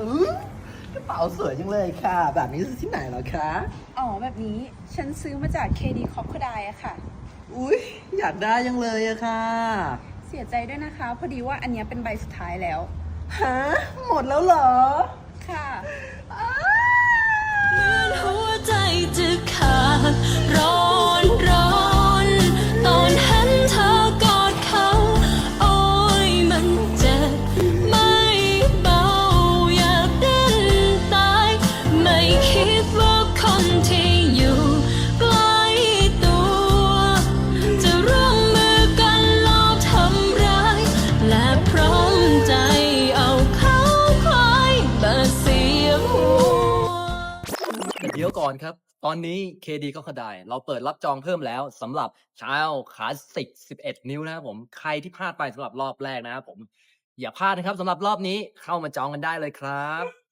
อือกระเป๋าสวยจังเลยค่ะ แบบนี้ซื้อที่ไหนเหรอคะ อ๋อแบบนี้ฉันซื้อมาจาก KD c o c o d i อะค่ะ อุ้ยอยากได้ยังเลยอะค่ะ เสียใจด้วยนะคะ พอดีว่าอันเนี้ยเป็นใบสุดท้ายแล้ว ฮะ หมดแล้วเหรอ เดี๋ยวก่อนครับ ตอนนี้ KD ก็ขดาย เราเปิดรับจองเพิ่มแล้วสำหรับชาวคลาสสิก 11 นิ้วนะครับผมใครที่พลาดไปสำหรับรอบแรกนะครับผม อย่าพลาดนะครับสำหรับรอบนี้เข้ามาจองกันได้เลยครับ